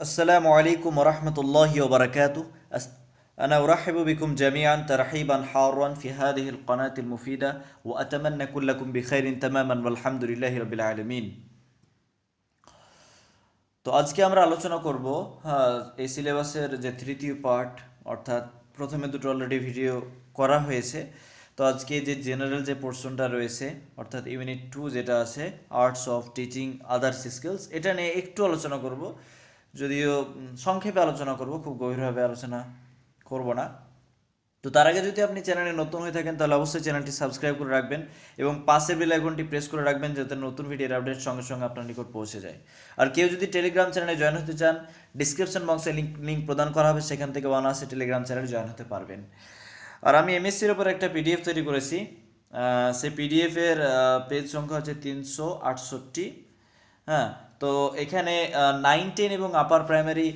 السلام عليكم ورحمة الله وبركاته أس- أنا أرحب بكم جميعا ترحيبا حارا في هذه القناة المفيدة وأتمنى كلكم بخير تماما والحمد لله رب العالمين তো আজকে আমরা আলোচনা করব হ্যাঁ, এই সিলেবাসের যে তৃতীয় পার্ট অর্থাৎ প্রথমে দুটো অলরেডি ভিডিও করা হয়েছে তো আজকে যে জেনারেল যে পোর্শনটা রয়েছে অর্থাৎ ইউনিট টু যেটা আছে arts of teaching others skills এটা নিয়ে একটু আলোচনা করব যদিও সংক্ষেপে আলোচনা করব, খুব গভীরভাবে আলোচনা করব না। তো তার আগে যদি আপনি চ্যানেলে নতুন হয়ে থাকেন, তাহলে অবশ্যই চ্যানেলটি সাবস্ক্রাইব করে রাখবেন এবং পাশে বেল আইকনটি প্রেস করে রাখবেন যাতে নতুন ভিডিওর আপডেট সঙ্গে সঙ্গে আপনার নিকট পৌঁছে যায়। আর কেউ যদি টেলিগ্রাম চ্যানেলে জয়েন হতে চান ডিসক্রিপশন বক্সে লিঙ্ক লিঙ্ক প্রদান করা হবে, সেখান থেকে অনার্সে টেলিগ্রাম চ্যানেলে জয়েন হতে পারবেন। আর আমি এমএসসির ওপর একটা পিডিএফ তৈরি করেছি। সেই পিডিএফের পেজ সংখ্যা হচ্ছে তিনশো আটষট্টি। হ্যাঁ তো এখানে নাইন টেন এবং আপার প্রাইমারি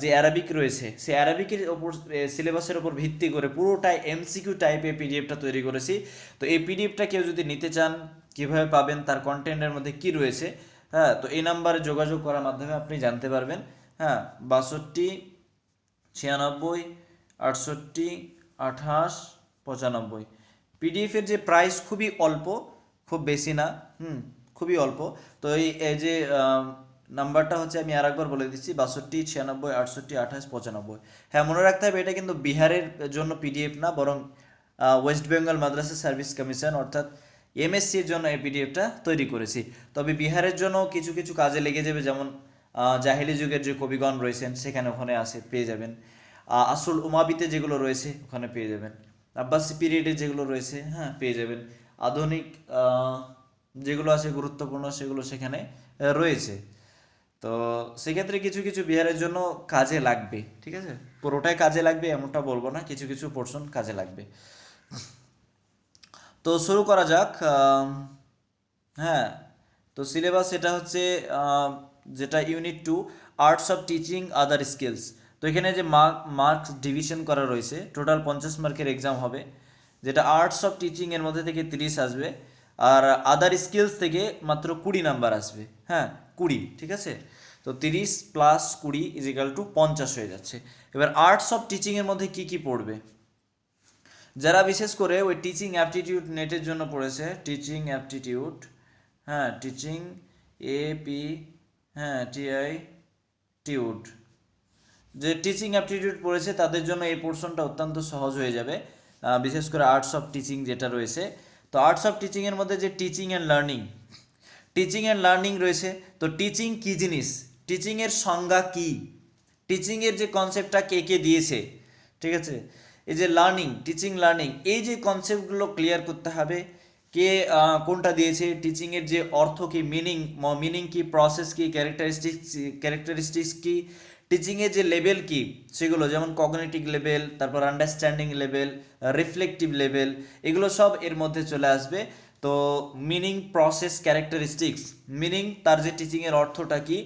যে অ্যারাবিক রয়েছে সেই অ্যারাবিকের ওপর সিলেবাসের ওপর ভিত্তি করে পুরোটাই এমসিকিউ টাইপের পিডিএফটা তৈরি করেছি। তো এই পিডিএফটা কেউ যদি নিতে চান, কীভাবে পাবেন, তার কন্টেন্টের মধ্যে কি রয়েছে হ্যাঁ তো এই নাম্বারে যোগাযোগ করার মাধ্যমে আপনি জানতে পারবেন হ্যাঁ বাষট্টি, ছিয়ানব্বই, আটষট্টি, আঠাশ, পঁচানব্বই। পিডিএফের যে প্রাইস খুবই অল্প, খুব বেশি না, হুম খুবই অল্প। তো এই যে নাম্বারটা হচ্ছে আমি আরেকবার বলে দিচ্ছি, বাষট্টি, ছিয়ানব্বই, আটষট্টি, আঠাশ, পঁচানব্বই। হ্যাঁ মনে রাখতে হবে এটা কিন্তু বিহারের জন্য পিডিএফ না, বরং West Bengal Madrasah service commission, অর্থাৎ এমএসসির জন্য এই পিডিএফটা তৈরি করেছি। তবে বিহারের জন্য কিছু কিছু কাজে লেগে যাবে, যেমন জাহিলি যুগের যে কবিগণ রয়েছেন, সেখানে ওখানে আসে, পেয়ে যাবেন। আসল উমাবিতে যেগুলো রয়েছে, ওখানে পেয়ে যাবেন। আব্বাসি পিরিয়ডে যেগুলো রয়েছে হ্যাঁ পেয়ে যাবেন। আধুনিক যেগুলো আছে গুরুত্বপূর্ণ সেগুলো সেখানে রয়েছে। তো সেক্ষেত্রে কিছু কিছু বিহারের জন্য কাজে লাগবে, ঠিক আছে? পুরোটাই কাজে লাগবে, এমনটা বলব না, কিছু কিছু পোর্শন কাজে লাগবে। তো শুরু করা যাক হ্যাঁ তো সিলেবাস এটা হচ্ছে যেটা unit two arts of teaching other skills তো এখানে যে মার্ক মার্কস ডিভিশন করা রয়েছে টোটাল পঞ্চাশ মার্কের এক্সাম হবে, যেটা আর্টস অফ টিচিং এর মধ্যে থেকে তিরিশ আসবে। আর আদার স্কিলস থেকে মাত্র কুড়ি নাম্বার আসবে। হ্যাঁ কুড়ি, ঠিক আছে? তো তিরিশ প্লাস কুড়ি ইজিক্যাল টু পঞ্চাশ হয়ে যাচ্ছে। এবার আর্টস অফ টিচিংয়ের মধ্যে কি কি পড়বে? যারা বিশেষ করে ওই টিচিং অ্যাপটিটিউড নেটের জন্য পড়েছে টিচিং অ্যাপটিটিউড হ্যাঁ টিচিং এ পি হ্যাঁ টিআই টিউড যে টিচিং অ্যাপটিটিউড পড়েছে, তাদের জন্য এই পোর্শনটা অত্যন্ত সহজ হয়ে যাবে। বিশেষ করে আর্টস অফ টিচিং যেটা রয়েছে তো আর্টস অফ টিচিংয়ের মধ্যে যে teaching and learning teaching and learning রয়েছে, তো টিচিং কী জিনিস? টিচিংয়ের সংজ্ঞা কী? টিচিংয়ের যে কনসেপ্টটা কে কে দিয়েছে? ঠিক আছে? এই যে লার্নিং টিচিং লার্নিং এই যে কনসেপ্টগুলো ক্লিয়ার করতে হবে কে কোনটা দিয়েছে টিচিংয়ের যে অর্থ কি মিনিং মিনিং কি প্রসেস কি ক্যারেক্টারিস্টিক্স ক্যারেক্টারিস্টিক্স কি টিচিংয়ের যে লেভেল কি, সেগুলো যেমন কগনিটিভ লেভেল তারপর আন্ডারস্ট্যান্ডিং লেভেল রিফ্লেকটিভ লেভেল এগুলো সব এর মধ্যে চলে আসবে। তো মিনিং প্রসেস ক্যারেক্টারিস্টিক্স মিনিং তার যে টিচিংয়ের অর্থটা কি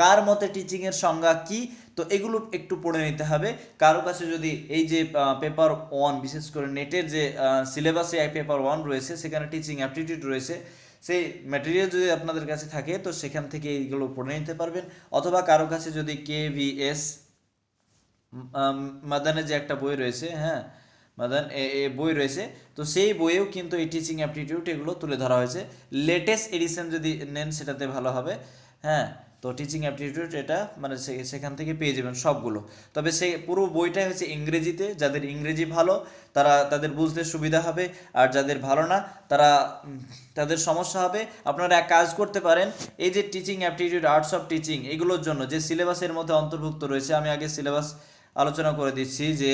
কার মতে টিচিংয়ের সংজ্ঞা কি? তো এগুলো একটু পড়ে নিতে হবে। কারও কাছে যদি এই যে পেপার ওয়ান বিশেষ করে নেটের যে সিলেবাসে পেপার ওয়ান রয়েছে, সেখানে টিচিং অ্যাপটিটিউড রয়েছে, সেই ম্যাটেরিয়াল যদি আপনাদের কাছে থাকে, তো সেখান থেকে এইগুলো পড়ে নিতে পারবেন। অথবা কারও কাছে যদি কে ভি এস মাদানের যে একটা বই রয়েছে হ্যাঁ মাদান, এ বই রয়েছে, তো সেই বইয়েও কিন্তু এই টিচিং অ্যাপটিটিউড এগুলো তুলে ধরা হয়েছে। লেটেস্ট এডিশন যদি নেন, সেটাতে ভালো হবে। হ্যাঁ তো টিচিং অ্যাপটিটিউড এটা মানে সেখান থেকে পেয়ে যাবেন সবগুলো। তবে সে পুরো বইটাই হচ্ছে ইংরেজিতে, যাদের ইংরেজি ভালো, তারা তাদের বুঝতে সুবিধা হবে, আর যাদের ভালো না, তারা তাদের সমস্যা হবে। আপনারা এক কাজ করতে পারেন, এই যে teaching aptitude arts of teaching এগুলোর জন্য যে সিলেবাসের মধ্যে অন্তর্ভুক্ত রয়েছে, আমি আগে সিলেবাস আলোচনা করে দিচ্ছি যে,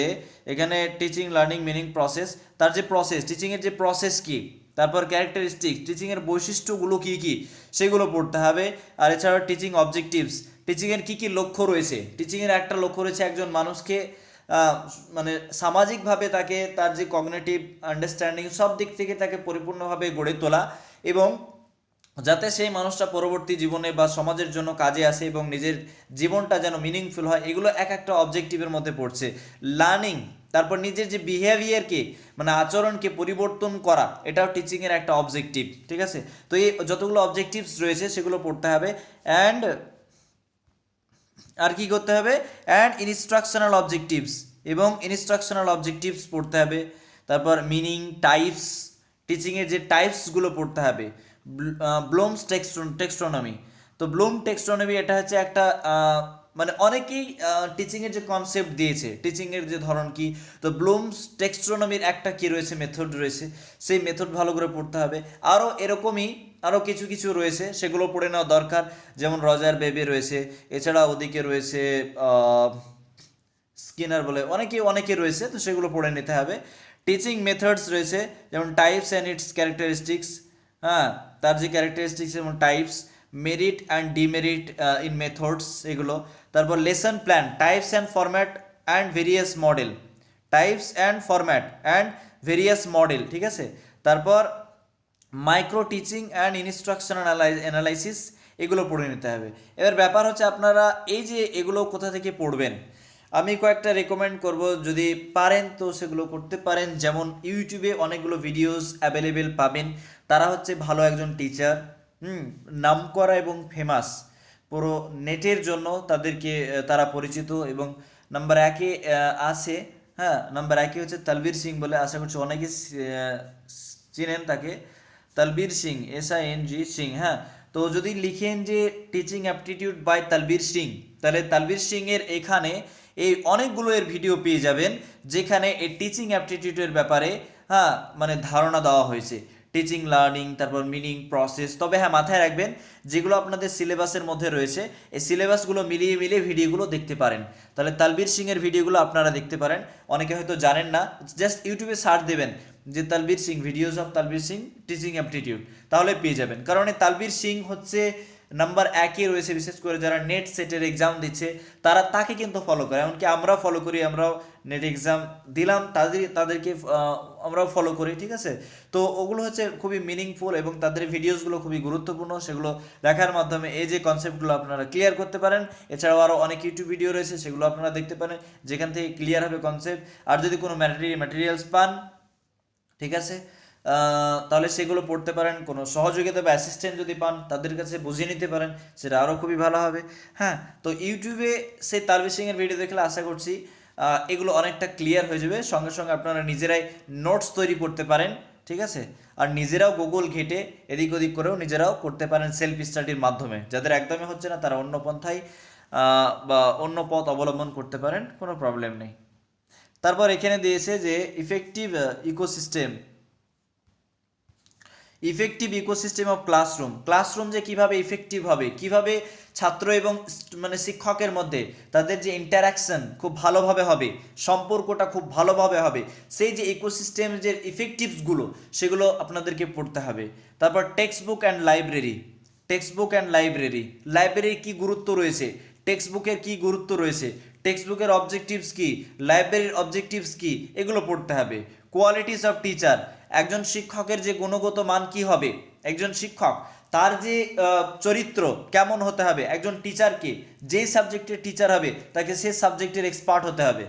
এখানে টিচিং লার্নিং মিনিং প্রসেস তার যে প্রসেস টিচিংয়ের যে প্রসেস কি? তারপর ক্যারেক্টারিস্টিক টিচিংয়ের বৈশিষ্ট্যগুলো কি কি? সেগুলো পড়তে হবে। আর এছাড়াও টিচিং অবজেক্টিভস টিচিংয়ের কী কী লক্ষ্য রয়েছে? টিচিংয়ের একটা লক্ষ্য রয়েছে একজন মানুষকে মানে সামাজিকভাবে তাকে তার যে কগনেটিভ আন্ডারস্ট্যান্ডিং সব দিক থেকে তাকে পরিপূর্ণভাবে গড়ে তোলা এবং যাতে সেই মানুষটা পরবর্তী জীবনে বা সমাজের জন্য কাজে আসে এবং নিজের জীবনটা যেন মিনিংফুল হয়, এগুলো এক একটা অবজেক্টিভের মধ্যে পড়ছে। লার্নিং তারপর নিজের যে বিহেভিয়ারকে মানে আচরণকে পরিবর্তন করা, এটাও টিচিংয়ের একটা অবজেক্টিভ ঠিক আছে? তো এই যতগুলো অবজেক্টিভস রয়েছে সেগুলো পড়তে হবে অ্যান্ড আর কি করতে হবে? অ্যান্ড ইনস্ট্রাকশনাল অবজেক্টিভস এবং ইনস্ট্রাকশনাল অবজেক্টিভস পড়তে হবে। তারপর মিনিং টাইপস টিচিংয়ের যে টাইপসগুলো পড়তে হবে। ব্লোমস টেক্সট টেক্সট্রনমি তো ব্লুম টেক্সট্রনমি এটা হচ্ছে একটা মানে অনেকেই টিচিংয়ের যে কনসেপ্ট দিয়েছে টিচিংয়ের যে ধরন কি, তো ব্লুমস টেক্সট্রোনমির একটা কি রয়েছে মেথড রয়েছে, সেই মেথড ভালো করে পড়তে হবে। আরও এরকমই আরও কিছু কিছু রয়েছে, সেগুলো পড়ে নেওয়া দরকার, যেমন রজার বেবে রয়েছে, এছাড়া ওদিকে রয়েছে স্কিনার বলে, অনেকে অনেকে রয়েছে, তো সেগুলো পড়ে নিতে হবে। টিচিং মেথডস রয়েছে, যেমন টাইপস অ্যান্ড ইটস ক্যারেক্টারিস্টিক্স হ্যাঁ তার যে ক্যারেক্টারিস্টিক্স যেমন types merit and demerit in methods এগুলো। তারপর lesson plan types and format and various model types and format and various model ঠিক আছে? তারপর micro teaching and instruction analysis এগুলো পড়ে নিতে হবে। এবার ব্যাপার হচ্ছে আপনারা এই যে এগুলো কোথা থেকে পড়বেন, আমি কয়েকটা রেকমেন্ড করব। যদি পারেন তো সেগুলো করতে পারেন। যেমন ইউটিউবে অনেকগুলো ভিডিওস অ্যাভেলেবেল পাবেন। তারা হচ্ছে ভালো একজন টিচার হুম, নামকরা এবং ফেমাস পুরো নেটের জন্য তাদেরকে তারা পরিচিত এবং নাম্বার একে আছে হ্যাঁ নাম্বার একে হচ্ছে তালবীর সিং বলে আশা করছি অনেকে চিনেন তাকে, Talbir Singh S I N G Singh হ্যাঁ তো যদি লিখেন যে teaching aptitude by Talbir Singh, তাহলে তালবীর সিং এর এখানে এই অনেকগুলো এর ভিডিও পেয়ে যাবেন, যেখানে এই টিচিং অ্যাপটিটিউডের ব্যাপারে হ্যাঁ মানে ধারণা দেওয়া হয়েছে। টিচিং লার্নিং তারপর মিনিং প্রসেস তবে হ্যাঁ মাথায় রাখবেন, যেগুলো আপনাদের সিলেবাসের মধ্যে রয়েছে, এই সিলেবাসগুলো মিলিয়ে মিলিয়ে ভিডিওগুলো দেখতে পারেন। তাহলে তালবীর সিংয়ের ভিডিওগুলো আপনারা দেখতে পারেন। অনেকে হয়তো জানেন না জাস্ট ইউটিউবে সার্চ দেবেন, যে Talbir Singh videos of Talbir Singh teaching aptitude তাহলে পেয়ে যাবেন। কারণ তালবীর সিং হচ্ছে নাম্বার একই রয়েছে, বিশেষ করে যারা নেট সেটের এক্সাম দিচ্ছে, তারা তাকে কিন্তু ফলো করে। এমনকি আমরাও ফলো করি, আমরাও নেট এক্সাম দিলাম, তাদের, তাদেরকে আমরাও ফলো করি, ঠিক আছে? তো ওগুলো হচ্ছে খুবই মিনিংফুল এবং তাদের ভিডিওসগুলো খুবই গুরুত্বপূর্ণ। সেগুলো দেখার মাধ্যমে এই যে কনসেপ্টগুলো আপনারা ক্লিয়ার করতে পারেন। এছাড়াও আরও অনেক ইউটিউব ভিডিও রয়েছে, সেগুলো আপনারা দেখতে পারেন। যেখান থেকে ক্লিয়ার হবে কনসেপ্ট আর যদি কোনো ম্যাটেরিয়াল ম্যাটেরিয়ালস পান, ঠিক আছে? তাহলে সেগুলো পড়তে পারেন। কোনো সহযোগিতা বা অ্যাসিস্ট্যান্ট যদি পান, তাদের কাছে বুঝিয়ে নিতে পারেন, সেটা আরও খুবই ভালো হবে। হ্যাঁ তো ইউটিউবে সেই তালবি সিংয়ের ভিডিও দেখলে আশা করছি এগুলো অনেকটা ক্লিয়ার হয়ে যাবে। সঙ্গে সঙ্গে আপনারা নিজেরাই নোটস তৈরি করতে পারেন, ঠিক আছে? আর নিজেরাও গুগল ঘেটে এদিক ওদিক করেও নিজেরাও করতে পারেন সেলফ স্টাডির মাধ্যমে। যাদের একদমই হচ্ছে না, তারা অন্য পন্থায় বা অন্য পথ অবলম্বন করতে পারেন, কোনো প্রবলেম নেই। তারপর এখানে দিয়েছে যে effective ecosystem effective ecosystem of classroom classroom যে কীভাবে ইফেক্টিভ হবে, কীভাবে ছাত্র এবং মানে শিক্ষকের মধ্যে তাদের যে ইন্টারাকশন খুব ভালোভাবে হবে, সম্পর্কটা খুব ভালোভাবে হবে, সেই যে ইকোসিস্টেম যে ইফেক্টিভসগুলো সেগুলো আপনাদেরকে পড়তে হবে। তারপর textbook and library textbook and library লাইব্রেরির কী গুরুত্ব রয়েছে টেক্সট বুকের কি গুরুত্ব রয়েছে টেক্সট বুকের অবজেক্টিভস কি? লাইব্রেরির অবজেক্টিভস কি? এগুলো পড়তে হবে। কোয়ালিটিস অফ টিচার একজন শিক্ষকের যে গুণগত মান কি হবে? একজন শিক্ষক, তার যে চরিত্র কেমন হতে হবে? একজন টিচারকে যেই সাবজেক্টের টিচার হবে, তাকে সে সাবজেক্টের এক্সপার্ট হতে হবে।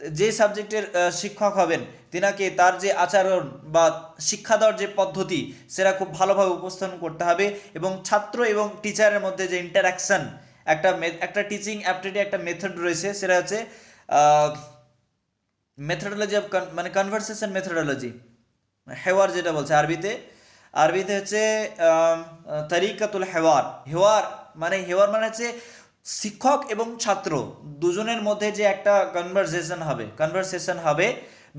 যে সাবজেক্টের শিক্ষক হবেন, তিনাকে তার যে আচরণ বা শিক্ষা দেওয়ার যে পদ্ধতি, সেটা খুব ভালোভাবে উপস্থাপন করতে হবে এবং ছাত্র এবং টিচারের মধ্যে যে ইন্টারাকশন একটা একটা টিচিং অ্যাপটিটি একটা মেথড রয়েছে, সেটা হচ্ছে মেথডোলজি অফ মানে কনভারসেশন মেথডোলজি হেওয়ার যেটা বলছে আরবিতে। আরবিতে হচ্ছে তারিকাতুল হেওয়ার। হেওয়ার মানে হেওয়ার মানে হচ্ছে শিক্ষক এবং ছাত্র দুজনের মধ্যে যে একটা কনভারসেশন হবে কনভারসেশন হবে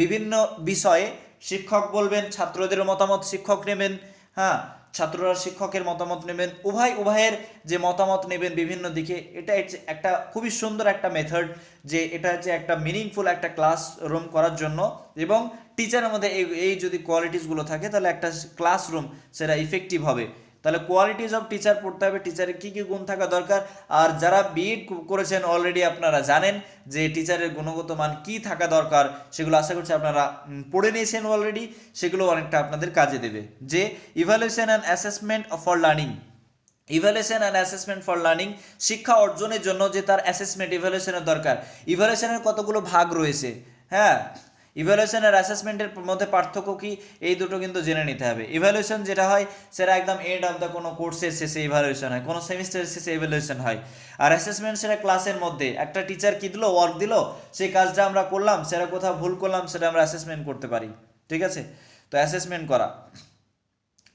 বিভিন্ন বিষয়ে। শিক্ষক বলবেন, ছাত্রদের মতামত শিক্ষক নেবেন হ্যাঁ। ছাত্ররা, শিক্ষকের মতামত নেবেন, উভয়, উভয়ের যে মতামত নেবেন বিভিন্ন দিকে, এটা একটা খুবই সুন্দর একটা মেথড যে এটা হচ্ছে একটা মিনিংফুল একটা ক্লাস রুম করার জন্য এবং টিচারের মধ্যে এই এই যদি কোয়ালিটিসগুলো থাকে, তাহলে একটা ক্লাসরুম সেটা ইফেক্টিভ হবে। তাহলে কোয়ালিটিস অফ টিচার পড়তে হবে টিচারের কী কী গুণ থাকা দরকার? আর যারা বিএড করেছেন অলরেডি আপনারা জানেন যে টিচারের গুণগত মান কি থাকা দরকার, সেগুলো আশা করছি আপনারা পড়ে নিয়েছেন অলরেডি সেগুলো অনেকটা আপনাদের কাজে দেবে। যে evaluation and assessment for learning evaluation and assessment for learning শিক্ষা অর্জনের জন্য যে তার অ্যাসেসমেন্ট ইভ্যালুয়েশনের দরকার। ইভ্যালুয়েশনের কতগুলো ভাগ রয়েছে? হ্যাঁ ইভ্যালুয়েশন আর অ্যাসেসমেন্টের মধ্যে পার্থক্য কি? এই দুটো কিন্তু জেনে নিতে হবে। ইভ্যালুয়েশন যেটা হয়, সেটা একদম এন্ড অফ দ্য কোনো কোর্সের শেষে ইভ্যালুয়েশন হয়, কোনো সেমিস্টারের শেষে ইভ্যালুয়েশন হয়। আর অ্যাসেসমেন্ট সেটা ক্লাসের মধ্যে, একটা টিচার কী দিল ওয়ার্ক দিল, সেই কাজটা আমরা করলাম, সেটা কোথাও ভুল করলাম, সেটা আমরা অ্যাসেসমেন্ট করতে পারি। ঠিক আছে? তো অ্যাসেসমেন্ট করা।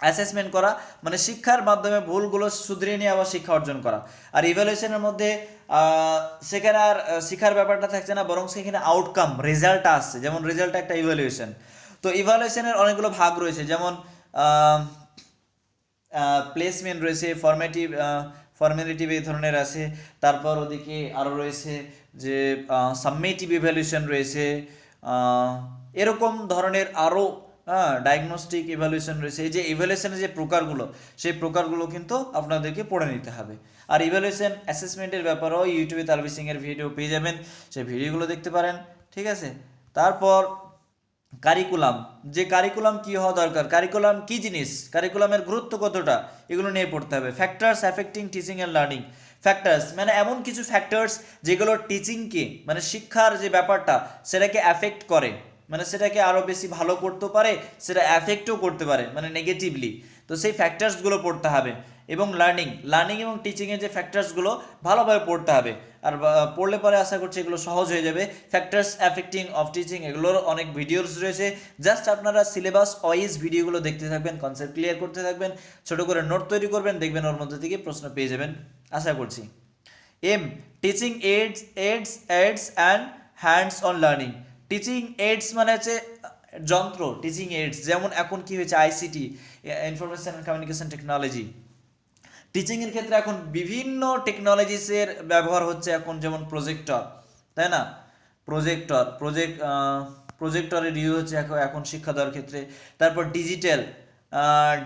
অ্যাসেসমেন্ট করা মানে শিক্ষার মাধ্যমে ভুলগুলো শুধরিয়ে নিয়ে আবার শিক্ষা অর্জন করা। আর ইভ্যালুয়েশনের মধ্যে সেখানে আর শিক্ষার ব্যাপারটা থাকছে না, বরং সেখানে আউটকাম রেজাল্টটা আসছে। যেমন রেজাল্ট একটা ইভ্যালুয়েশন তো ইভ্যালুয়েশনের অনেকগুলো ভাগ রয়েছে। যেমন প্লেসমেন্ট রয়েছে ফর্মেটিভ ফর্মালিটিভ এই ধরনের আছে। তারপর ওদিকে আরও রয়েছে যে সাবমেটিভ ইভ্যালুয়েশন রয়েছে। এরকম ধরনের আরও হ্যাঁ ডায়াগনস্টিক ইভ্যালুয়েশন রয়েছে। এই যে ইভ্যালুয়েশনের যে প্রকারগুলো, সেই প্রকারগুলো কিন্তু আপনাদেরকে পড়ে নিতে হবে। আর ইভ্যালুয়েশন অ্যাসেসমেন্টের ব্যাপারেও ইউটিউবে তালবি সিংয়ের ভিডিও পেয়ে যাবেন। সেই ভিডিওগুলো দেখতে পারেন, ঠিক আছে? তারপর কারিকুলাম যে কারিকুলাম কি হওয়া দরকার? কারিকুলাম কি জিনিস? কারিকুলামের গুরুত্ব কতটা? এগুলো নিয়ে পড়তে হবে। Factors affecting teaching and learning factors মানে এমন কিছু ফ্যাক্টরস যেগুলো টিচিংকে মানে শিক্ষার যে ব্যাপারটা, সেটাকে অ্যাফেক্ট করে। মানে সেটাকে আরও বেশি ভালো করতে পারে, সেটা অ্যাফেক্টও করতে পারে মানে নেগেটিভলি তো সেই ফ্যাক্টরসগুলো পড়তে হবে। এবং লার্নিং লার্নিং এবং টিচিংয়ের যে ফ্যাক্টরসগুলো ভালোভাবে পড়তে হবে। আর পড়লে পরে আশা করছি এগুলো সহজ হয়ে যাবে। ফ্যাক্টরস অ্যাফেক্টিং অফ টিচিং এগুলোর অনেক ভিডিওস রয়েছে। জাস্ট আপনারা সিলেবাস ওয়াইজ ভিডিওগুলো দেখতে থাকবেন কনসেপ্ট ক্লিয়ার করতে থাকবেন, ছোট করে নোট তৈরি করবেন, দেখবেন ওর মধ্যে থেকে প্রশ্ন পেয়ে যাবেন। আশা করছি। M teaching aids aids aids and hands on learning teaching aids মানে হচ্ছে, যন্ত্র টিচিং এইডস যেমন এখন কি হয়েছে ICT information and communication technology টিচিংয়ের ক্ষেত্রে এখন বিভিন্ন টেকনোলজিসের ব্যবহার হচ্ছে এখন, যেমন প্রজেক্টর তাই না? প্রজেক্টর প্রজেক্ট প্রজেক্টরের ইউজ হচ্ছে এখন শিক্ষা দেওয়ার ক্ষেত্রে। তারপর ডিজিটাল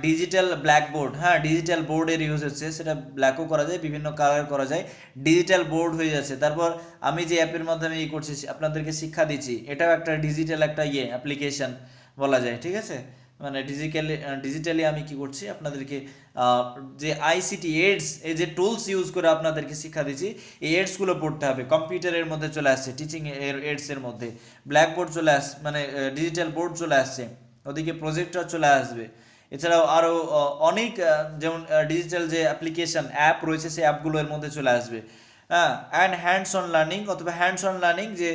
ডিজিটাল ব্ল্যাকবোর্ড হ্যাঁ ডিজিটাল বোর্ডের ইউজ হচ্ছে, সেটা ব্ল্যাকও করা যায়, বিভিন্ন কালার করা যায় ডিজিটাল বোর্ড হয়ে যাচ্ছে। তারপর আমি যে অ্যাপের মাধ্যমে ই করছি আপনাদেরকে শিক্ষা দিচ্ছি, এটাও একটা ডিজিটাল একটা ইয়ে অ্যাপ্লিকেশন বলা যায়, ঠিক আছে? মানে ডিজিটালি ডিজিটালি আমি কি করছি, আপনাদেরকে যে আইসিটি এডস এই যে টুলস ইউজ করে আপনাদেরকে শিক্ষা দিচ্ছি, এই এডসগুলো পড়তে হবে। কম্পিউটারের মধ্যে চলে আসছে টিচিং এর এডসের মধ্যে। ব্ল্যাকবোর্ড চলে আস মানে ডিজিটাল বোর্ড চলে আসছে। ওদিকে প্রজেক্টর চলে আসবে। এছাড়াও আরও অনেক যেমন ডিজিটাল যে অ্যাপ্লিকেশন অ্যাপ রয়েছে, সেই অ্যাপগুলোর মধ্যে চলে আসবে। হ্যাঁ অ্যান্ড হ্যান্ডস অন লার্নিং অথবা হ্যান্ডস অন লার্নিং যে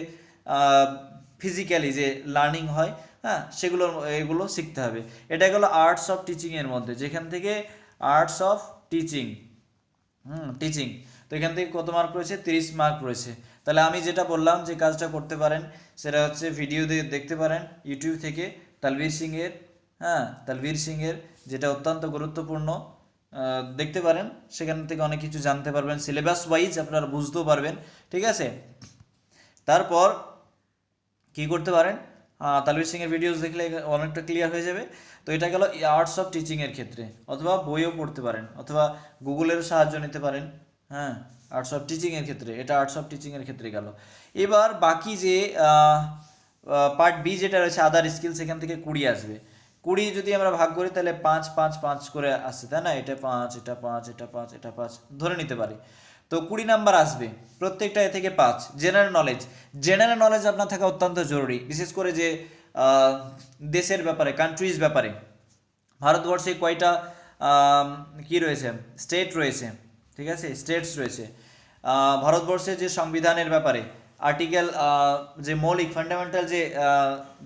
ফিজিক্যালি যে লার্নিং হয় হ্যাঁ সেগুলো, এগুলো শিখতে হবে। এটা গেলো আর্টস অফ টিচিংয়ের মধ্যে, যেখান থেকে arts of teaching hmm teaching তো এখান থেকে কত মার্ক রয়েছে? তিরিশ মার্ক রয়েছে। তাহলে আমি যেটা বললাম যে কাজটা করতে পারেন, সেটা হচ্ছে ভিডিও দিয়ে দেখতে পারেন ইউটিউব থেকে তালবীর সিংয়ের হ্যাঁ তালবীর সিংয়ের যেটা অত্যন্ত গুরুত্বপূর্ণ দেখতে পারেন, সেখান থেকে অনেক কিছু জানতে পারবেন সিলেবাস ওয়াইজ আপনারা বুঝতেও পারবেন, ঠিক আছে? তারপর কি করতে পারেন? তালবীর সিংয়ের ভিডিওস দেখলে অনেকটা ক্লিয়ার হয়ে যাবে। তো এটা গেল আর্টস অফ টিচিংয়ের ক্ষেত্রে, অথবা বইও পড়তে পারেন, অথবা গুগলের সাহায্য নিতে পারেন হ্যাঁ আর্টস অফ টিচিংয়ের ক্ষেত্রে, এটা আর্টস অফ টিচিংয়ের ক্ষেত্রে গেল। এবার বাকি যে পার্ট বি যেটা রয়েছে আদার স্কিল সেখান থেকে কুড়ি আসবে। কুড়ি যদি আমরা ভাগ করি তাহলে পাঁচ পাঁচ পাঁচ করে আসছে তাই না? এটা পাঁচ এটা পাঁচ এটা পাঁচ এটা পাঁচ ধরে নিতে পারি। তো কুড়ি নাম্বার আসবে প্রত্যেকটা এ থেকে পাঁচ। জেনারেল নলেজ জেনারেল নলেজ আপনার থাকা অত্যন্ত জরুরি। বিশেষ করে যে দেশের ব্যাপারে কান্ট্রিজ ব্যাপারে। ভারতবর্ষে কয়টা কি রয়েছে? স্টেট রয়েছে ঠিক আছে? স্টেটস রয়েছে। আহ, ভারতবর্ষের যে সংবিধানের ব্যাপারে আর্টিকেল যে মৌলিক ফান্ডামেন্টাল যে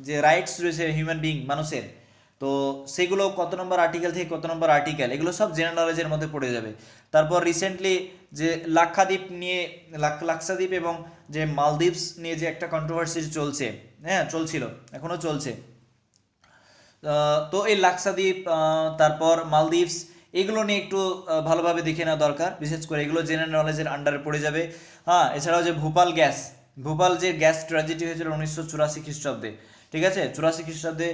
যে রাইটস রয়েছে হিউম্যান বিং মানুষের তো সেগুলো কত নম্বর আর্টিকেল থেকে কত নম্বর আর্টিকেল এগুলো সব জেনারেল নলেজের মধ্যে পড়ে যাবে। তারপর রিসেন্টলি যে লাক্ষাদ্বীপ নিয়ে, লাক- লাক্ষাদ্বীপ এবং যে মালদ্বীপস নিয়ে যে একটা কন্ট্রোভার্সি চলছে হ্যাঁ চলছিল, এখনও চলছে। তো এই লাক্ষাদ্বীপ তারপর মালদ্বীপস, এগুলো নিয়ে একটু ভালোভাবে দেখে নেওয়া দরকার। বিশেষ করে এগুলো জেনারেল নলেজের আন্ডারে পড়ে যাবে। হ্যাঁ এছাড়াও যে ভোপাল গ্যাস, ভোপাল যে গ্যাস ট্র্যাজেডি হয়েছিল উনিশশো চুরাশি খ্রিস্টাব্দে ঠিক আছে? চুরাশি খ্রিস্টাব্দে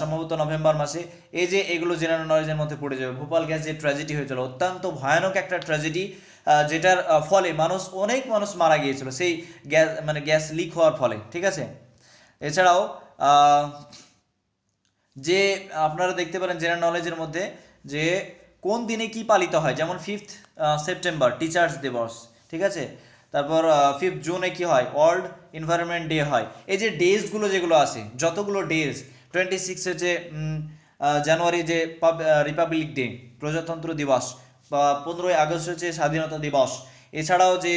সম্ভবত নভেম্বর মাসে। এই যে এগুলো জেনারেল নলেজের মধ্যে পড়ে যাবে, ভোপাল গ্যাস যে ট্র্যাজেডি হয়েছিল, অত্যন্ত ভয়ানক একটা ট্র্যাজেডি যেটার ফলে মানুষ, অনেক মানুষ মারা গিয়েছিল। সেই গ্যাস মানে গ্যাস লিক হওয়ার ফলে, ঠিক আছে? এছাড়াও যে আপনারা দেখতে পারেন জেনারেল নলেজের মধ্যে যে কোন দিনে কি পালিত হয়, যেমন ফিফথ সেপ্টেম্বর টিচার্স দিবস ঠিক আছে? তারপর ফিফথ জুনে কি হয়? ওয়ার্ল্ড এনভায়রনমেন্ট ডে হয়। এই যে ডেজগুলো যেগুলো আছে, যতগুলো ডেজ টোয়েন্টি সিক্স হচ্ছে জানুয়ারি যে রিপাবলিক ডে প্রজাতন্ত্র দিবস, বা পনেরোই আগস্ট হচ্ছে স্বাধীনতা দিবস, এছাড়াও যে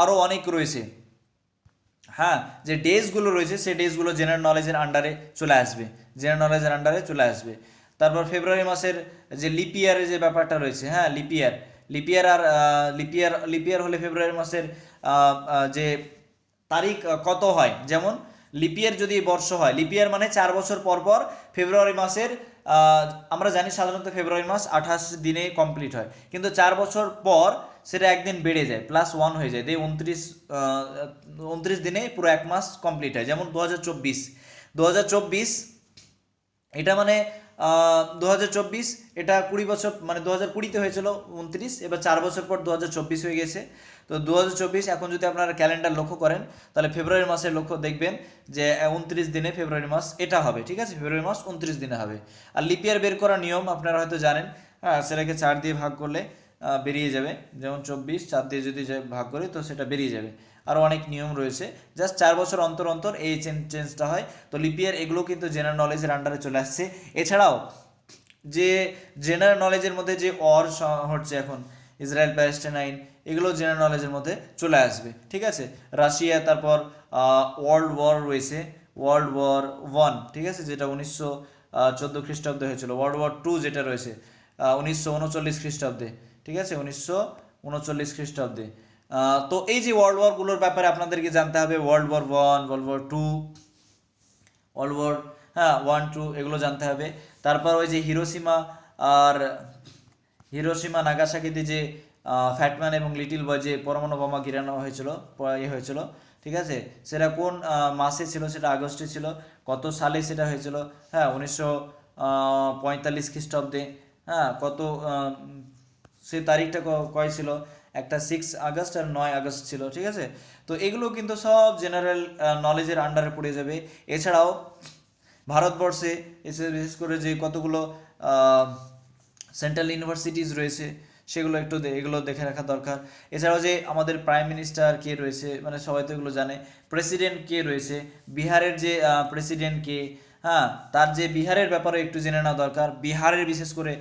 আরও অনেক রয়েছে। হ্যাঁ যে ডেজগুলো রয়েছে, সেই ডেজগুলো জেনারেল নলেজের আন্ডারে চলে আসবে। জেনারেল নলেজের আন্ডারে চলে আসবে। তারপর ফেব্রুয়ারি মাসের যে লিপিয়ারের যে ব্যাপারটা রয়েছে হ্যাঁ লিপিয়ার লিপিয়ার আর লিপিয়ার লিপিয়ার হলে ফেব্রুয়ারি মাসের যে তারিখ কত হয়? যেমন লিপিয়ার যদি বর্ষ হয়, লিপিয়ার মানে চার বছর পর পর ফেব্রুয়ারি মাসের আমরা জানি সাধারণত ফেব্রুয়ারি মাস আঠাশ দিনে কমপ্লিট হয়। কিন্তু চার বছর পর সেটা একদিন বেড়ে যায় প্লাস ওয়ান হয়ে যায়। দিয়ে উনত্রিশ উনত্রিশ দিনে পুরো এক মাস কমপ্লিট হয়। যেমন দু হাজার চব্বিশ। দু হাজার চব্বিশ এটা মানে দু হাজার চব্বিশ, এটা কুড়ি বছর মানে দু হাজার কুড়িতে হয়েছিল উনত্রিশ, এবার চার বছর পর দু হাজার চব্বিশ হয়ে গেছে। তো দু হাজার চব্বিশ, এখন যদি আপনারা ক্যালেন্ডার লক্ষ্য করেন, তাহলে ফেব্রুয়ারি মাসের লক্ষ্য দেখবেন যে উনত্রিশ দিনে ফেব্রুয়ারি মাস এটা হবে, ঠিক আছে? ফেব্রুয়ারি মাস উনত্রিশ দিনে হবে। আর লিপিয়ার বের করার নিয়ম আপনারা হয়তো জানেন হ্যাঁ সেটাকে চার দিয়ে ভাগ করলে বেরিয়ে যাবে। যেমন চব্বিশ, চার দিয়ে যদি ভাগ করি, তো সেটা বেরিয়ে যাবে। আরও অনেক নিয়ম রয়েছে। জাস্ট চার বছর অন্তর অন্তর এই চেঞ্জটা হয়। তো লিপিয়ার এগুলো কিন্তু জেনারেল নলেজের আন্ডারে চলে আসছে। এছাড়াও, যে জেনারেল নলেজের মধ্যে যে অর হচ্ছে এখন ইসরায়েল প্যালেস্টাইন আইন, এগুলো জেনারেল নলেজের মধ্যে চলে আসবে। ঠিক আছে? রাশিয়া, তারপর ওয়ার্ল্ড ওয়ার রয়েছে। ওয়ার্ল্ড ওয়ার ওয়ান ঠিক আছে? যেটা উনিশশো চোদ্দ খ্রিস্টাব্দে হয়েছিল। ওয়ার্ল্ড ওয়ার টু যেটা রয়েছে উনিশশো উনচল্লিশ খ্রিস্টাব্দে। ঠিক আছে? উনিশশো উনচল্লিশ খ্রিস্টাব্দে। তো এই যে ওয়ার্ল্ড ওয়ারগুলোর ব্যাপারে আপনাদেরকে জানতে হবে world war one world war two world war হ্যাঁ ওয়ান টু এগুলো জানতে হবে। তারপর ওই যে হিরোসীমা আর হিরোসীমা নাগাসাকিতে যে ফ্যাটম্যান এবং লিটিল বয় যে পরমাণু বোমা গিরানো হয়েছিল ইয়ে হয়েছিল, ঠিক আছে? সেটা কোন মাসে ছিল? সেটা আগস্টে ছিল। কত সালে সেটা হয়েছিল? হ্যাঁ উনিশশো পঁয়তাল্লিশ খ্রিস্টাব্দে হ্যাঁ কত সে তারিখটা কয় ছিল? একটা সিক্স আগস্ট আর নয় আগস্ট ছিল, ঠিক আছে? তো এগুলো কিন্তু সব জেনারেল নলেজের আন্ডারে পড়ে যাবে। এছাড়াও ভারতবর্ষে, এসে বিশেষ করে যে কতগুলো সেন্ট্রাল ইউনিভার্সিটিজ রয়েছে, সেগুলো একটু এগুলো দেখে রাখা দরকার। এছাড়াও যে আমাদের প্রাইম মিনিস্টার কে রয়েছে মানে সবাই তো এগুলো জানে। প্রেসিডেন্ট কে রয়েছে, বিহারের যে প্রেসিডেন্ট কে হ্যাঁ তার যে বিহারের ব্যাপারে একটু জেনে নেওয়া দরকার, বিহারের বিশেষ করে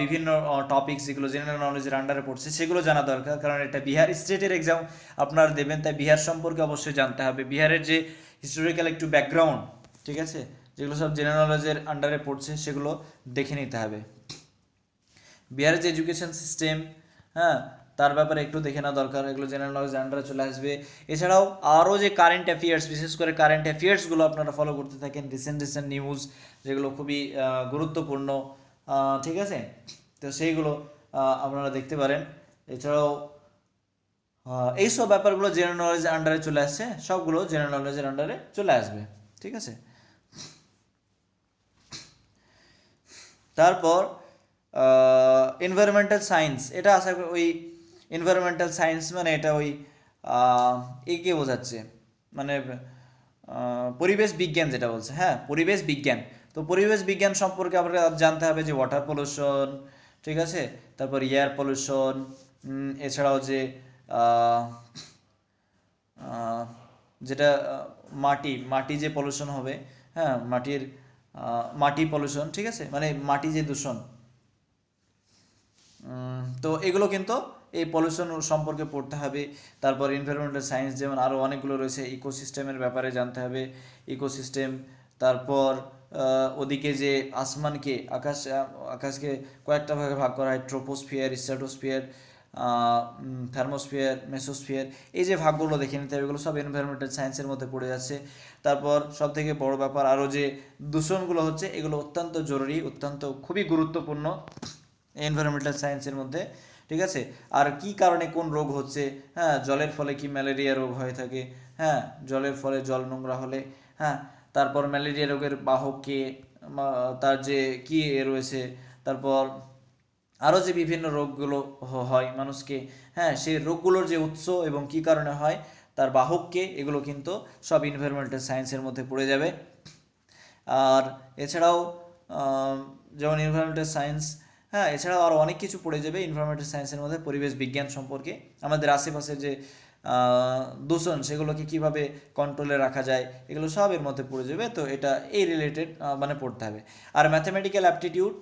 বিভিন্ন টপিক যেগুলো জেনারেল নলেজের আন্ডারে পড়ছে, সেগুলো জানা দরকার। কারণ এটা বিহার স্টেটের এক্সাম আপনারা দেবেন, তাই বিহার সম্পর্কে অবশ্যই জানতে হবে। বিহারের যে হিস্টোরিক্যাল একটু ব্যাকগ্রাউন্ড ঠিক আছে, যেগুলো সব জেনারেল নলেজের আন্ডারে পড়ছে, সেগুলো দেখে নিতে হবে। বিহারের যে এডুকেশন সিস্টেম হ্যাঁ তার ব্যাপারে একটু দেখে নেওয়া দরকার। এগুলো জেনারেল নলেজ আন্ডারে চলে আসবে। এছাড়াও আরও যে কারেন্ট অ্যাফেয়ার্স বিশেষ করে কারেন্ট অ্যাফেয়ার্সগুলো আপনারা ফলো করতে থাকেন। রিসেন্ট রিসেন্ট নিউজ যেগুলো খুবই গুরুত্বপূর্ণ। ঠিক আছে? তো সেইগুলো আপনারা দেখতে পারেন। এছাড়াও এইসব ব্যাপারগুলো জেনারেল নলেজের আন্ডারে চলে আসছে। সবগুলো জেনারেল নলেজের আন্ডারে চলে আসবে। ঠিক আছে? তারপর এনভায়রনমেন্টাল সায়েন্স এটা আশা করি ওই এনভায়রনমেন্টাল সায়েন্স মানে এটা ওই একে বোঝাচ্ছে। মানে পরিবেশ বিজ্ঞান যেটা বলছে হ্যাঁ পরিবেশ বিজ্ঞান। তো পরিবেশ বিজ্ঞান সম্পর্কে আমরা জানতে হবে যে ওয়াটার পলিউশন ঠিক আছে? তারপর এয়ার পলিউশন এছাড়াও যে যেটা মাটি মাটি যে পলিউশন হবে হ্যাঁ মাটির মাটি পলিউশন ঠিক আছে? মানে মাটি যে দূষণ। তো এগুলো কিন্তু এই পলিউশন সম্পর্কে পড়তে হবে। তারপর এনভায়রনমেন্টাল সায়েন্স যেমন আরও অনেকগুলো রয়েছে ইকোসিস্টেমের ব্যাপারে জানতে হবে। ইকোসিস্টেম তারপর ওদিকে যে আসমানকে, আকাশ আকাশকে কয়েকটা ভাগে ভাগ করা হয় ট্রোপোস্ফিয়ার স্ট্র্যাটোস্ফিয়ার থার্মোস্ফিয়ার মেসোস্ফিয়ার এই যে ভাগগুলো দেখে নিতে হবে, এগুলো সব এনভায়রনমেন্টাল সায়েন্সের মধ্যে পড়ে যাচ্ছে। তারপর সব থেকে বড় ব্যাপার আরও যে দূষণগুলো হচ্ছে, এগুলো অত্যন্ত জরুরি, অত্যন্ত খুবই গুরুত্বপূর্ণ এনভায়রনমেন্টাল সায়েন্সের মধ্যে। ঠিক আছে? আর কি কারণে কোন রোগ হচ্ছে? হ্যাঁ জলের ফলে কি ম্যালেরিয়া রোগ হয়ে থাকে? হ্যাঁ জলের ফলে জল নোংরা হলে হ্যাঁ তারপর ম্যালেরিয়া রোগের বাহক কে তার যে কি এ রয়েছে, তারপর আরও যে বিভিন্ন রোগগুলো হয় মানুষকে হ্যাঁ সেই রোগগুলোর যে উৎস এবং কি কারণে হয়, তার বাহককে এগুলো কিন্তু সব এনভায়রনমেন্টাল সায়েন্সের মধ্যে পড়ে যাবে। আর এছাড়াও যেমন এনভায়রনমেন্টাল সায়েন্স হ্যাঁ এছাড়াও আরও অনেক কিছু পড়ে যাবে এনভায়রনমেন্টাল সায়েন্সের মধ্যে, পরিবেশ বিজ্ঞান সম্পর্কে। আমাদের আশেপাশে যে দূষণ, সেগুলোকে কীভাবে কন্ট্রোলে রাখা যায়, এগুলো সব এর মধ্যে পড়ে যাবে। তো এটা এই রিলেটেড মানে পড়তে হবে। আর ম্যাথামেটিক্যাল অ্যাপটিটিউড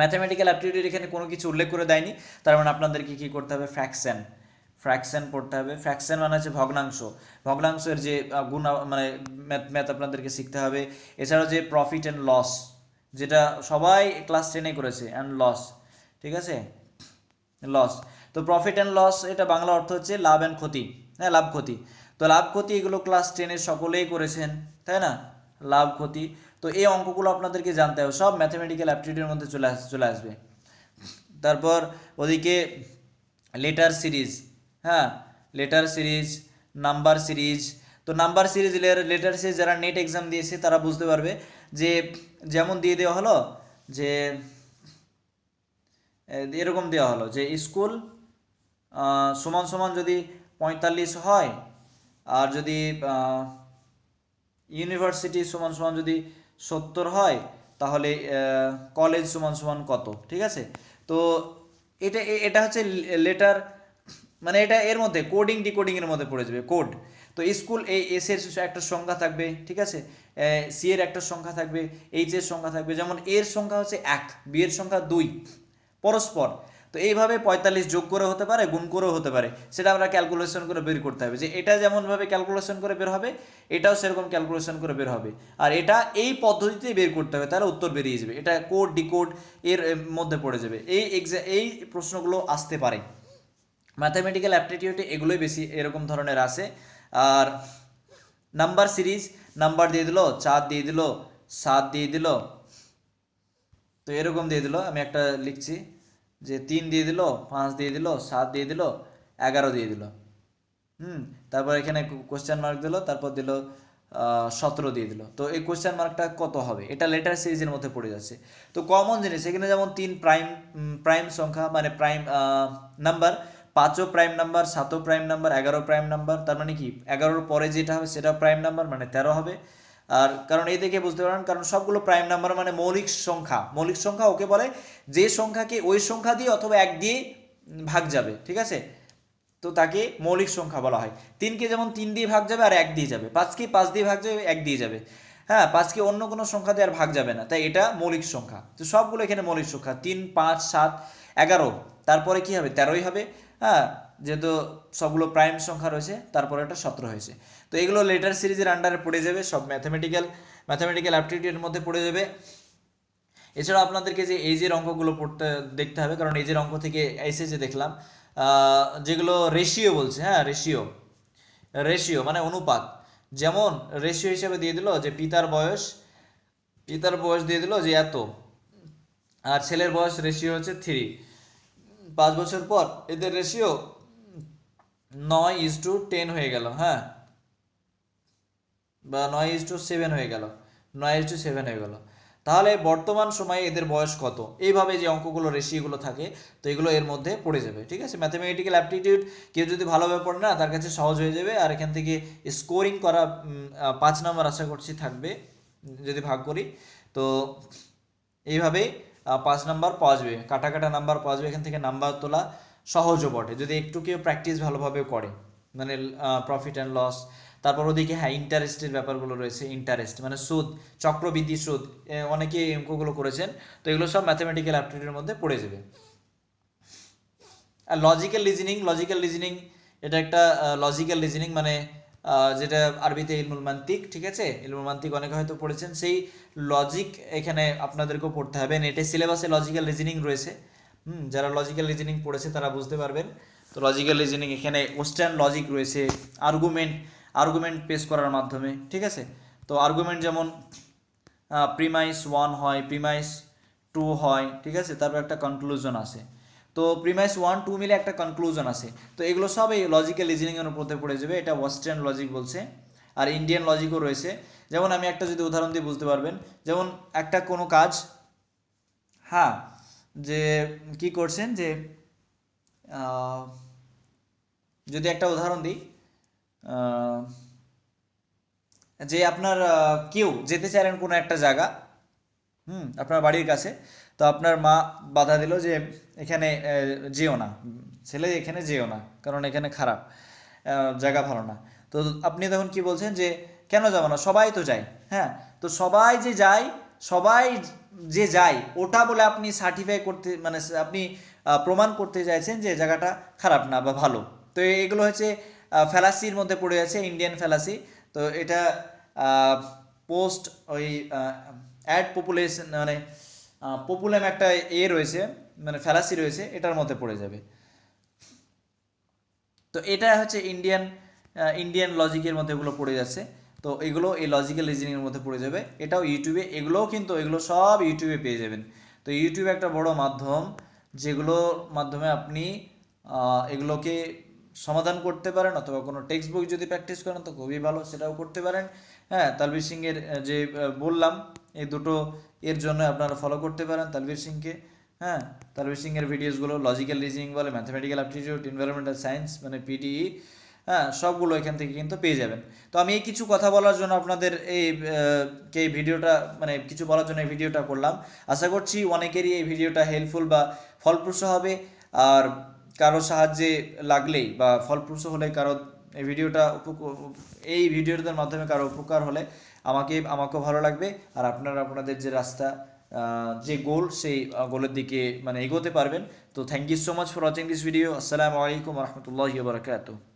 ম্যাথামেটিক্যাল অ্যাপটিটিউড এখানে কোনো কিছু উল্লেখ করে দেয়নি। তার মানে আপনাদেরকে কী করতে হবে? ফ্র্যাকশন ফ্র্যাকশন পড়তে হবে। ফ্র্যাকশন মানে হচ্ছে ভগ্নাংশ। ভগ্নাংশের যে গুণ মানে ম্যাথ ম্যাথ আপনাদেরকে শিখতে হবে। এছাড়াও যে প্রফিট অ্যান্ড লস যেটা সবাই ক্লাস টেনে করেছে অ্যান্ড লস ঠিক আছে? লস তো প্রফিট অ্যান্ড লস এটা বাংলা অর্থ হচ্ছে লাভ অ্যান্ড ক্ষতি হ্যাঁ লাভ ক্ষতি। তো লাভ ক্ষতি এগুলো ক্লাস টেনের সকলেই করেছেন, তাই না? লাভ ক্ষতি। তো এই অঙ্কগুলো আপনাদেরকে জানতে হবে, সব ম্যাথামেটিক্যাল অ্যাপটিটিউডের মধ্যে চলে আস, চলে আসবে। তারপর ওদিকে লেটার সিরিজ হ্যাঁ লেটার সিরিজ নাম্বার সিরিজ তো নাম্বার সিরিজ লেটার সিরিজ যারা নেট এক্সাম দিয়েছে, তারা বুঝতে পারবে যে যেমন দিয়ে দেওয়া হলো, যে এরকম দেওয়া হলো যে স্কুল সমান সমান যদি পঁয়তাল্লিশ হয়, আর যদি ইউনিভার্সিটি সমান সমান যদি সত্তর হয়, তাহলে কলেজ সমান সমান কত, ঠিক আছে? তো এটা এটা হচ্ছে লেটার মানে এটা এর মধ্যে কোডিং ডিকোডিংয়ের মধ্যে পড়ে যাবে কোড তো স্কুল, এই এস এর একটা সংখ্যা থাকবে, ঠিক আছে? সি এর একটা সংখ্যা থাকবে এইচ এর সংখ্যা থাকবে, যেমন এর সংখ্যা হচ্ছে এক বি এর সংখ্যা দুই, পরস্পর। তো এইভাবে পঁয়তাল্লিশ যোগ করে হতে পারে, গুণ করেও হতে পারে। সেটা আমরা ক্যালকুলেশন করে বের করতে হবে যে এটা যেমনভাবে ক্যালকুলেশন করে বের হবে, এটাও সেরকম ক্যালকুলেশন করে বের হবে। আর এটা এই পদ্ধতিতে বের করতে হবে, তাহলে উত্তর বেরিয়ে যাবে। এটা কোড ডিকোড এর মধ্যে পড়ে যাবে। এই এক্সা এই প্রশ্নগুলো আসতে পারে। ম্যাথামেটিক্যাল অ্যাপটিটিউডে এগুলোই বেশি এরকম ধরনের আসে। আর নাম্বার সিরিজ, নাম্বার দিয়ে দিল, চার দিয়ে দিল, সাত দিয়ে দিল। তো এরকম দিয়ে দিল, আমি একটা লিখছি যে তিন দিয়ে দিল, পাঁচ দিয়ে দিল, সাত দিয়ে দিল, এগারো দিয়ে দিল। হুম, তারপর এখানে কোশ্চেন মার্ক দিল, তারপর দিল সতেরো দিয়ে দিল। তো এই কোশ্চেন মার্কটা কত হবে? এটা লেটার সিরিজের মধ্যে পড়ে যাচ্ছে। তো কমন জিনিস, এখানে যেমন তিন প্রাইম প্রাইম সংখ্যা মানে প্রাইম নাম্বার পাঁচও প্রাইম নাম্বার সাতও প্রাইম নাম্বার এগারো প্রাইম নাম্বার তার মানে কি? এগারোর পরে যেটা হবে সেটা প্রাইম নাম্বার মানে তেরো হবে। আর কারণ এই দেখে বুঝতে পারেন কারণ সবগুলো প্রাইম নাম্বার মানে মৌলিক সংখ্যা। মৌলিক সংখ্যা ওকে বলে যে সংখ্যাকে ওই সংখ্যা দিয়ে অথবা এক দিয়ে ভাগ যাবে, ঠিক আছে? তো তাকে মৌলিক সংখ্যা বলা হয়। তিনকে যেমন তিন দিয়ে ভাগ যাবে আর এক দিয়ে যাবে। পাঁচকে পাঁচ দিয়ে ভাগ যাবে, এক দিয়ে যাবে। হ্যাঁ পাঁচকে অন্য কোনো সংখ্যা দিয়ে আর ভাগ যাবে না, তাই এটা মৌলিক সংখ্যা। তো সবগুলো এখানে মৌলিক সংখ্যা। তিন, পাঁচ, সাত, এগারো। তারপরে কি হবে? তেরোই হবে। হ্যাঁ যেহেতু সবগুলো প্রাইম সংখ্যা রয়েছে, তারপরে এটা সতেরো হয়েছে। তো এগুলো লেটার সিরিজের আন্ডারে পড়ে যাবে, সব ম্যাথামেটিক্যাল ম্যাথামেটিক্যাল অ্যাপটিটিউডের মধ্যে পড়ে যাবে। এছাড়া আপনাদেরকে যে এইজের অঙ্কগুলো পড়তে, দেখতে হবে, কারণ এইজের অঙ্ক থেকে এসেছে দেখলাম যেগুলো রেশিও বলছে হ্যাঁ রেশিও রেশিও মানে অনুপাত। যেমন রেশিও হিসেবে দিয়ে দিল যে পিতার বয়স পিতার বয়স দিয়ে দিল যে এত, আর ছেলের বয়স রেশিও হচ্ছে থ্রি পাঁচ বছর পর এদের রেশিও নয় ইজ টু টেন হয়ে গেল হ্যাঁ? বা নয় ইজ টু সেভেন হয়ে গেল, নয় ইজ টু সেভেন হয়ে গেল। তাহলে বর্তমান সময়ে এদের বয়স কত? এইভাবে যে অঙ্কগুলো রেশিওগুলো থাকে, তো এগুলো এর মধ্যে পড়ে যাবে, ঠিক আছে? ম্যাথামেটিক্যাল অ্যাপটিটিউড কেউ যদি ভালোভাবে পড়ে না, তার কাছে সহজ হয়ে যাবে। আর এখান থেকে স্কোরিং করা পাঁচ নাম্বার আশা করছি থাকবে, যদি ভাগ করি। তো এইভাবেই পাঁচ নাম্বার পাওয়া যাবে কাটা কাটা নাম্বার পাওয়া যাবে এখান থেকে নাম্বার তোলা সহজও বটে। যদি একটু কেউ প্র্যাকটিস ভালোভাবে করে মানে প্রফিট অ্যান্ড লস তারপর ওদিকে হ্যাঁ ইন্টারেস্টের ব্যাপারগুলো রয়েছে ইন্টারেস্ট মানে সুদ, চক্রবৃদ্ধি সুদ অনেকে এই অঙ্কগুলো করেছেন, তো এগুলো সব ম্যাথামেটিক্যাল অ্যাপটিটিউডের মধ্যে পড়ে যাবে। আর লজিক্যাল রিজনিং লজিক্যাল রিজনিং এটা একটা লজিক্যাল রিজনিং মানে যেটা আরবিতে ইলমুল মান্তিক, ঠিক আছে? ইলমুল মান্তিক অনেকে হয়তো পড়েছেন, সেই লজিক এখানে আপনাদেরকেও পড়তে হবে। নেটে সিলেবাসে লজিক্যাল রিজনিং রয়েছে। হুম, যারা লজিক্যাল রিজনিং পড়েছে তারা বুঝতে পারবেন। তো লজিক্যাল রিজনিং এখানে ওয়েস্টার্ন লজিক রয়েছে আর্গুমেন্ট আর্গুমেন্ট পেশ করার মাধ্যমে, ঠিক আছে? তো আর্গুমেন্ট যেমন প্রিমাইস ওয়ান হয় প্রিমাইস টু হয়, ঠিক আছে? তারপর একটা কনক্লুশন আসে। তো প্রিমাইস ওয়ান টু মিলে একটা কনক্লুশন আসে তো এগুলো সব এই লজিক্যাল রিজনিংয়ের উপরে পড়ে যাবে। এটা ওয়েস্টার্ন লজিক বলছে। আর ইন্ডিয়ান লজিকও রয়েছে। যেমন আমি একটা যদি উদাহরণ দিয়ে বুঝতে পারবেন, যেমন একটা কোনো কাজ হ্যাঁ যে কি করছেন যে যদি একটা উদাহরণ দিই যে আপনার কেউ যেতে চাইলেন কোনো একটা জায়গা হুম, আপনার বাড়ির কাছে। তো আপনার মা বাধা দিল যে এখানে যেও না। ছেলে এখানে যেও না, কারণ এখানে খারাপ জায়গা ভালো না। তো আপনি তখন কি বলছেন যে, কেন যাব না? সবাই তো যায় হ্যাঁ? তো সবাই যে যায়, সবাই যে যায়, ওটা বলে আপনি সার্টিফাই করতে মানে আপনি প্রমাণ করতে চাইছেন যে জায়গাটা খারাপ না বা ভালো। তো এগুলো হচ্ছে ফ্যালাসির মধ্যে পড়ে আছে ইন্ডিয়ান ফ্যালাসি তো এটা পোস্ট ওই অ্যাড পপুলেশন মানে পপুলাম একটা এ রয়েছে মানে ফ্যালাসি রয়েছে, এটার মধ্যে পড়ে যাবে। তো এটা হচ্ছে ইন্ডিয়ান ইন্ডিয়ান লজিকের মধ্যে এগুলো পড়ে যাচ্ছে। তো এগুলো এই লজিক্যাল রিজনিংয়ের মধ্যে পড়ে যাবে। এটাও ইউটিউবে এগুলোও কিন্তু, এগুলো সব ইউটিউবে পেয়ে যাবেন। তো ইউটিউব একটা বড় মাধ্যম যেগুলোর মাধ্যমে আপনি এগুলোকে সমাধান করতে পারেন, অথবা কোনো টেক্সট বুক যদি প্র্যাকটিস করেন, তো খুবই ভালো, সেটাও করতে পারেন। হ্যাঁ তালবীর সিংয়ের যে বললাম এই দুটো এর জন্য আপনারা ফলো করতে পারেন তালবীর সিংকে। হ্যাঁ তালবীর সিংয়ের ভিডিওসগুলো লজিক্যাল রিজনিং বলে ম্যাথামেটিক্যাল অ্যাপটিটিউড এনভায়রনমেন্টাল সায়েন্স মানে পিটিই হ্যাঁ সবগুলো এখান থেকে কিন্তু পেয়ে যাবেন। তো আমি এই কিছু কথা বলার জন্য আপনাদের এই কে ভিডিওটা মানে কিছু বলার জন্য এই ভিডিওটা করলাম। আশা করছি অনেকেরই এই ভিডিওটা হেল্পফুল বা ফলপ্রসূ হবে। আর কারও সাহায্যে লাগলেই বা ফলপ্রসূ হলে কারও এই ভিডিওটা এই ভিডিওটার মাধ্যমে কারও উপকার হলে আমাকে, আমাকেও ভালো লাগবে। আর আপনারা, আপনাদের যে রাস্তা যে গোল সেই গোলের দিকে মানে এগোতে পারবেন। তো thank you so much for watching this video আসসালামু আলাইকুম রহমতুল্লাহ বারকাতুহ